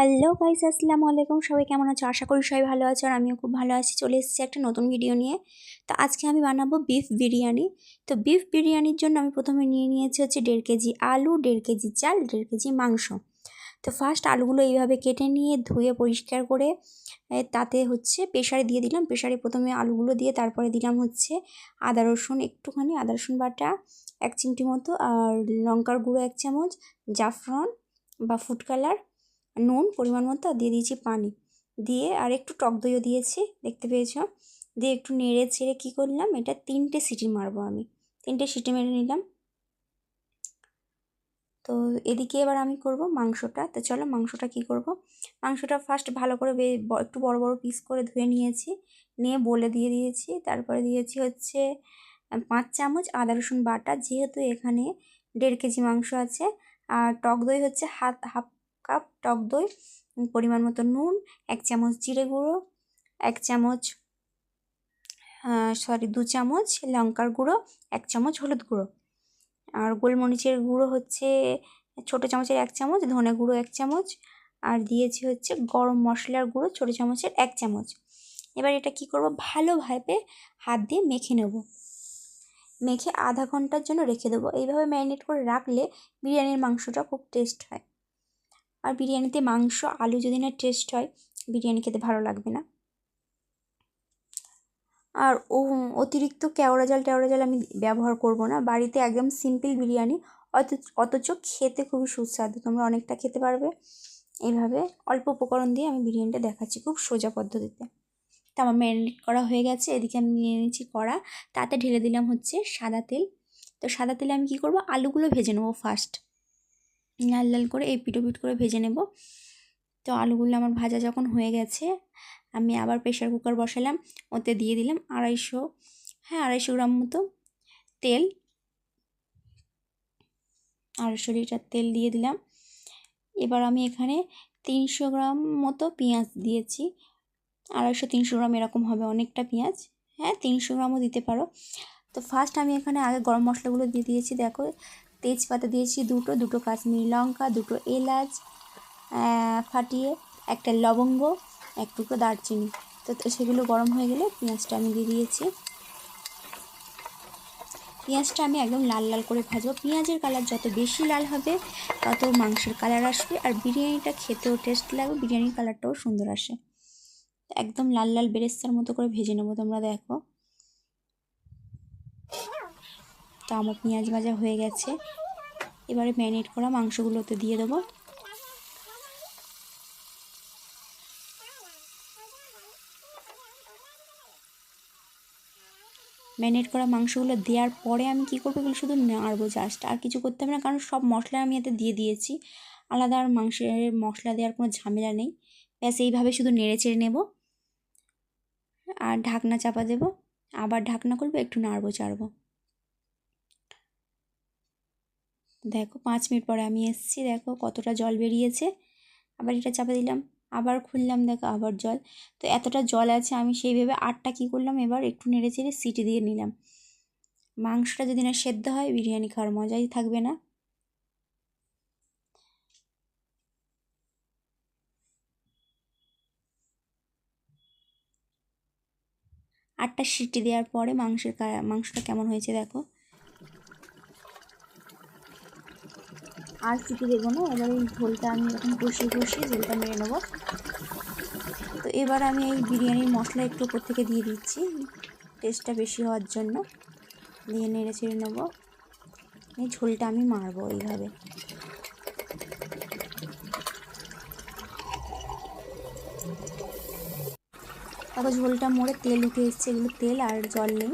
Hello guys আসসালামু আলাইকুম। সবাই কেমন আছো? আশা করি সবাই ভালো আছো আর আমিও খুব ভালো আছি। চলে এসেছি একটা নতুন ভিডিও নিয়ে। তো আজকে আমি বানাবো বিফ বিরিয়ানি। তো বিফ বিরিয়ানির জন্য আমি প্রথমে নিয়ে নিয়েছি হচ্ছে দেড় কেজি আলু, দেড় কেজি চাল, দেড় কেজি মাংস। তো ফার্স্ট আলুগুলো এইভাবে কেটে নিয়ে ধুয়ে পরিষ্কার করে তাতে হচ্ছে প্রেশারে দিয়ে দিলাম। প্রেশারে প্রথমে আলুগুলো দিয়ে তারপরে দিলাম হচ্ছে আদা, রসুন, একটুখানি আদা, রসুন বাটা, এক চিমটি মতো, আর লঙ্কার গুঁড়ো এক চামচ, জাফরন বা ফুড কালার নুন, পরিমাণ মতো, আর দিয়ে দিয়েছি পানি। দিয়ে আর একটু টক দইও দিয়েছি, দেখতে পেয়েছ? দিয়ে একটু নেড়ে ছেড়ে কী করলাম? এটা তিনটে সিটি মারবো আমি। তিনটে সিটি মেরে নিলাম। তো এদিকে এবার আমি করব মাংসটা। তো চলো মাংসটা কি করব? মাংসটা ফার্স্ট ভালো করে একটু বড় বড় পিস করে ধুয়ে নিয়েছি। নিয়ে বলে দিয়ে দিয়েছি। তারপরে দিয়েছি হচ্ছে পাঁচ চামচ আদা রসুন বাটা। যেহেতু এখানে দেড় কেজি মাংস আছে, আর টক দই হচ্ছে হাত হাফ কাপ, টক দই পরিমাণ মতো নুন, এক চামচ জিরে গুঁড়ো, এক চামচ সরি দু চামচ লঙ্কার গুঁড়ো, এক চামচ হলুদ গুঁড়ো। আর গোলমরিচের গুঁড়ো হচ্ছে ছোটো চামচের এক চামচ, ধনে গুঁড়ো এক চামচ, আর দিয়েছি হচ্ছে গরম মশলার গুঁড়ো ছোটো চামচের এক চামচ। এবার এটা কি করব? ভালোভাবে হাত দিয়ে মেখে নেব। মেখে আধা ঘণ্টার জন্য রেখে দেবো। এইভাবে ম্যারিনেট করে রাখলে বিরিয়ানির মাংসটা খুব টেস্ট হয়। আর বিরিয়ানিতে মাংস, আলু যদি না টেস্ট হয়, বিরিয়ানি খেতে ভালো লাগবে না। আর ও, অতিরিক্ত কেওড়া জল, টেওড়া জল আমি ব্যবহার করব না। বাড়িতে একদম সিম্পল বিরিয়ানি অথচ খেতে খুবই সুস্বাদু। তোমরা অনেকটা খেতে পারবে। এইভাবে অল্প উপকরণ দিয়ে আমি বিরিয়ানিটা দেখাচ্ছি খুব সোজা পদ্ধতিতে। তা আমার ম্যারিনেট করা হয়ে গেছে। এদিকে আমি নিয়ে নিয়েছি কড়া। তাতে ঢেলে দিলাম হচ্ছে সাদা তেল। তো সাদা তেলে আমি কী করব? আলুগুলো ভেজে নেব ফার্স্ট লাল লাল করে এই পিটো পিট করে ভেজে নেব। তো আলুগুলো আমার ভাজা যখন হয়ে গেছে, আমি আবার প্রেশার কুকার বসালাম। ওতে দিয়ে দিলাম আড়াইশো হ্যাঁ আড়াইশো গ্রাম মতো তেল। আড়াইশো লিটার তেল দিয়ে দিলাম। এবার আমি এখানে তিনশো গ্রাম মতো পেঁয়াজ দিয়েছি। আড়াইশো, তিনশো গ্রাম এরকম হবে অনেকটা পেঁয়াজ। হ্যাঁ তিনশো গ্রামও দিতে পারো। তো ফার্স্ট আমি এখানে আগে গরম মশলাগুলো দিয়ে দিয়েছি, দেখো। তেজপাতা দিয়েছি দুটো দুটো কাশ্মীরি লঙ্কা, দুটো এলাচ ফাটিয়ে একটা লবঙ্গ, এক টুকরো দারচিনি। তো সেগুলো গরম হয়ে গেলে পেঁয়াজটা আমি দিয়ে দিয়েছি। পেঁয়াজটা আমি একদম লাল লাল করে ভাজবো। পেঁয়াজের কালার যত বেশি লাল হবে, তত মাংসের কালার আসবে। আর বিরিয়ানিটা খেতেও টেস্ট লাগবে, বিরিয়ানির কালারটাও সুন্দর আসে। একদম লাল লাল বেরেস্তার মতো করে ভেজে নেব তোমরা, দেখো। তো আমার পেঁয়াজ ভাজা হয়ে গেছে। এবারে ম্যারিনেট করা মাংসগুলোতে দিয়ে দেবো। ম্যারিনেট করা মাংসগুলো দেওয়ার পরে আমি কী করব এগুলো শুধু নাড়বো জাস্ট আর কিছু করতে হবে না, কারণ সব মশলা আমি এতে দিয়ে দিয়েছি। আলাদা আর মাংসের মশলা দেওয়ার কোনো ঝামেলা নেই। ব্যাস, এইভাবে শুধু নেড়ে চেড়ে নেব। আর ঢাকনা চাপা দেবো। আবার ঢাকনা করব একটু নাড়বো, চাড়বো। দেখো, পাঁচ মিনিট পরে আমি এসছি, দেখো কতটা জল বেরিয়েছে। আবার এটা চাপা দিলাম, আবার খুললাম, দেখো আবার জল। তো এতটা জল আছে, আমি সেইভাবে আটটা কী করলাম, এবার একটু নেড়ে চেড়ে সিটি দিয়ে নিলাম। মাংসটা যদি না সেদ্ধ হয়, বিরিয়ানি খাওয়ার মজাই থাকবে না। আটটা সিটি দেওয়ার পরে মাংসের মাংসটা কেমন হয়েছে দেখো। আর সিটি দেবো না? এবার এই ঝোলটা আমি এরকম কষিয়ে কষিয়ে ঝোলটা মেরে নেব। তো এবার আমি এই বিরিয়ানির মশলা একটু উপর থেকে দিয়ে দিচ্ছি টেস্টটা বেশি হওয়ার জন্য। দিয়ে নেড়ে ছেড়ে নেব। এই ঝোলটা আমি মারবো এইভাবে। তারপর ঝোলটা মরে তেল উঠে এসছে, এগুলো তেল আর জল নেই।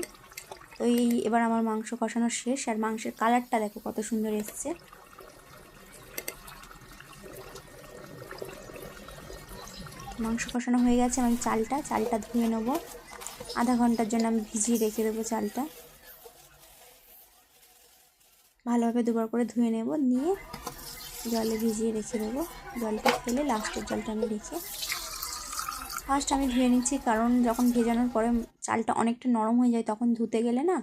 তো এই এবার আমার মাংস কষানো শেষ, আর মাংসের কালারটা দেখো কত সুন্দর এসছে। মাংস কষানো হয়ে গেছে, আমি চালটা চালটা ধুয়ে নেব। আধা ঘণ্টার জন্য আমি ভিজিয়ে রেখে দেবো চালটা। ভালোভাবে দুবার করে ধুয়ে নেব, নিয়ে জলে ভিজিয়ে রেখে দেবো। জলটা ফেলে লাস্টের জলটা আমি রেখে ফার্স্ট আমি ধুয়ে নিচ্ছি, কারণ যখন ভেজানোর পরে চালটা অনেকটা নরম হয়ে যায়, তখন ধুতে গেলে না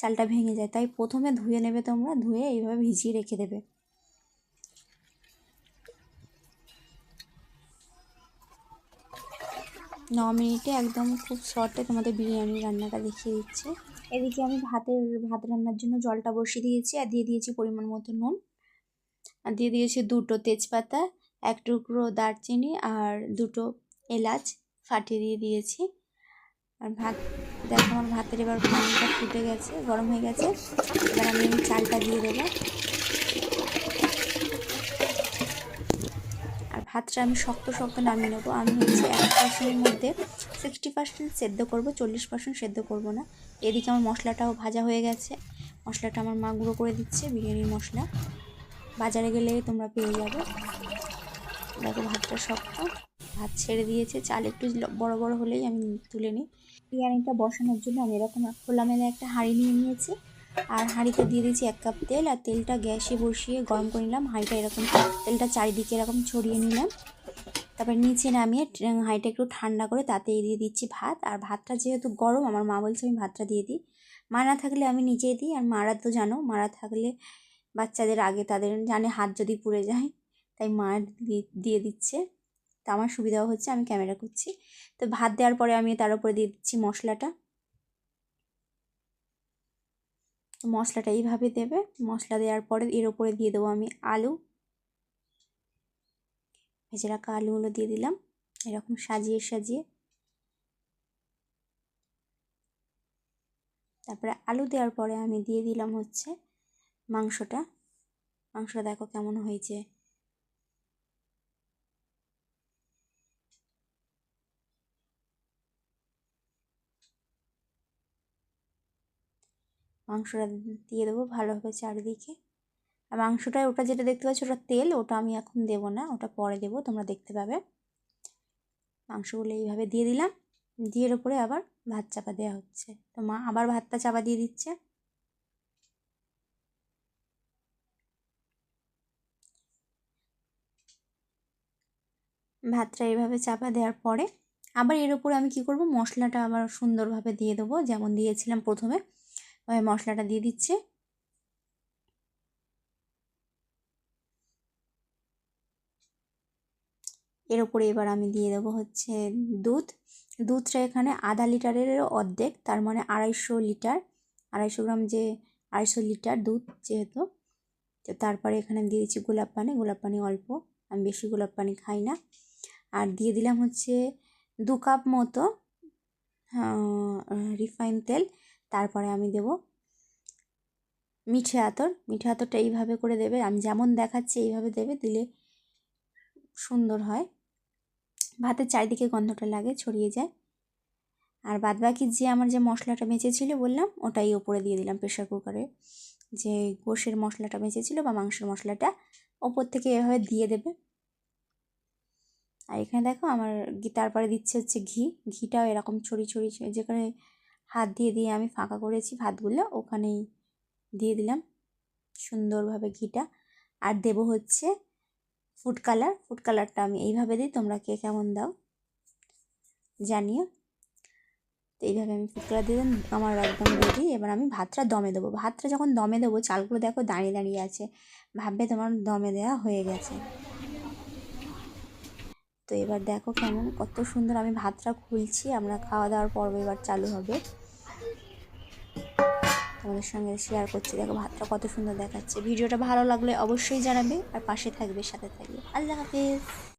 চালটা ভেঙে যায়। তাই প্রথমে ধুয়ে নেবে তোমরা, ধুয়ে এইভাবে ভিজিয়ে রেখে দেবে। ন মিনিটে একদম খুব শর্টে তোমাদের বিরিয়ানি রান্নাটা দেখিয়ে দিচ্ছে। এদিকে আমি ভাতের, ভাত রান্নার জন্য জলটা বসিয়ে দিয়েছি আর দিয়ে দিয়েছি পরিমাণ মতো নুন। আর দিয়ে দিয়েছি দুটো তেজপাতা, এক টুকরো দারচিনি আর দুটো এলাচ ফাটিয়ে দিয়ে দিয়েছি। আর ভাত, দেখো আমার ভাতের এবার পানিটা ফুটে গেছে, গরম হয়ে গেছে। এবার আমি চালটা দিয়ে দেবো। ভাতটা আমি শক্ত শক্ত নামিয়ে নেব। আমি হচ্ছে এক পার্সেন্টের মধ্যে সিক্সটি পার্সেন্ট সেদ্ধ করব, চল্লিশ পার্সেন্ট সেদ্ধ করব না। এদিকে আমার মশলাটাও ভাজা হয়ে গেছে। মশলাটা আমার মা গুঁড়ো করে দিচ্ছে, বিরিয়ানির মশলা। বাজারে গেলে তোমরা পেয়ে যাবে। দেখো ভাতটা শক্ত। ভাত ছেড়ে দিয়েছে। চাল একটু বড় বড় হলেই আমি তুলে নিই। বিরিয়ানিটা বসানোর জন্য আমি এরকম খোলা খোলামেলা একটা হাঁড়ি নিয়ে নিয়েছি। আর হাঁড়িতে দিয়ে দিয়েছি এক কাপ তেল আর তেলটা গ্যাসে বসিয়ে গরম করে নিলাম। হাঁড়িটা এরকম, তেলটা চারিদিকে এরকম ছড়িয়ে নিলাম। তারপর নিচে নামিয়ে হাঁড়িটা একটু ঠান্ডা করে তাতে দিয়ে দিচ্ছি ভাত। আর ভাতটা যেহেতু গরম, আমার মা বলছে আমি ভাতটা দিয়ে দিই। মা না থাকলে আমি নিজেই দিই আর মারা তো জানো, মারা থাকলে বাচ্চাদের আগে তাদের জানে হাত যদি পুড়ে যায়, তাই মা দিয়ে দিচ্ছে। তো আমার সুবিধাও হচ্ছে, আমি ক্যামেরা করছি। তো ভাত দেওয়ার পরে আমি তার উপরে দিয়ে দিচ্ছি মশলাটা। মশলাটা এইভাবে দেবে। মশলা দেওয়ার পরে এর ওপরে দিয়ে দেবো আমি আলু। ভেজে রাখা আলুগুলো দিয়ে দিলাম। এরকম সাজিয়ে সাজিয়ে। তারপরে আলু দেওয়ার পরে আমি দিয়ে দিলাম হচ্ছে মাংসটা। মাংসটা দেখো কেমন হয়েছে। মাংসটা দিয়ে দেবো ভালোভাবে চারিদিকে। আর মাংসটা ওটা যেটা দেখতে পাচ্ছ ওটা তেল, ওটা আমি এখন দেবো না, ওটা পরে দেবো, তোমরা দেখতে পাবে। মাংসগুলো এইভাবে দিয়ে দিলাম, দিয়ে ওপরে আবার ভাত চাপা দেওয়া হচ্ছে। তো মা আবার ভাতটা চাপা দিয়ে দিচ্ছে। ভাতটা এইভাবে চাপা দেওয়ার পরে আবার এর উপরে আমি কি করব, মশলাটা আবার সুন্দরভাবে দিয়ে দেবো, যেমন দিয়েছিলাম প্রথমে। মশলাটা দিয়ে দিচ্ছে। এর উপরে এবার আমি দিয়ে দেবো হচ্ছে দুধ। দুধটা এখানে আধা লিটারের অর্ধেক, তার মানে আড়াইশো লিটার, আড়াইশো গ্রাম যে আড়াইশো লিটার দুধ যেহেতু, তো তারপরে এখানে দিয়ে দিচ্ছি গোলাপ পানি। গোলাপ পানি অল্প, আমি বেশি গোলাপ পানি খাই না। আর দিয়ে দিলাম হচ্ছে দু কাপ মতো রিফাইন তেল। তারপরে আমি দেব মিঠে আতর। মিঠে আতরটা এইভাবে করে দেবে। আমি যেমন দেখাচ্ছি এইভাবে দেবে, দিলে সুন্দর হয়। ভাতের চারিদিকে গন্ধটা লাগে, ছড়িয়ে যায়। আর বাদবাকি যে আমার যে মশলাটা বেঁচেছিলো বললাম, ওটাই ওপরে দিয়ে দিলাম প্রেশার কুকারে যে গোশের মশলাটা বেঁচেছিলো বা মাংসের মশলাটা, ওপর থেকে এভাবে দিয়ে দেবে। আর এখানে দেখো আমার তারপরে দিচ্ছে হচ্ছে ঘি। ঘিটাও এরকম ছড়ি ছড়ি যেখানে হাত দিয়ে দিয়ে আমি ফাঁকা করেছি ভাতগুলো, ওখানেই দিয়ে দিলাম সুন্দরভাবে ঘিটা। আর দেব হচ্ছে ফুড কালার ফুড কালারটা আমি এইভাবে দিই, তোমরা কে কেমন দাও জানিও। তো এইভাবে আমি ফুড কালার দিয়ে আমার একদম রেডি এবার আমি ভাতটা দমে দেবো। ভাতটা যখন দমে দেবো, চালগুলো দেখো দাঁড়িয়ে দাঁড়িয়ে আছে। ভাববে তোমার দমে দেওয়া হয়ে গেছে। তো এবার দেখো কেমন, কত সুন্দর আমি ভাতটা খুলছি। আমরা খাওয়া দাওয়ার পর্ব এবার চালু হবে। তোমাদের সঙ্গে শেয়ার করছি। দেখো ভাতটা কত সুন্দর দেখাচ্ছে। ভিডিওটা ভালো লাগলে অবশ্যই জানাবে আর পাশে থাকবে, সাথে থাকবে। আল্লাহ হাফিজ।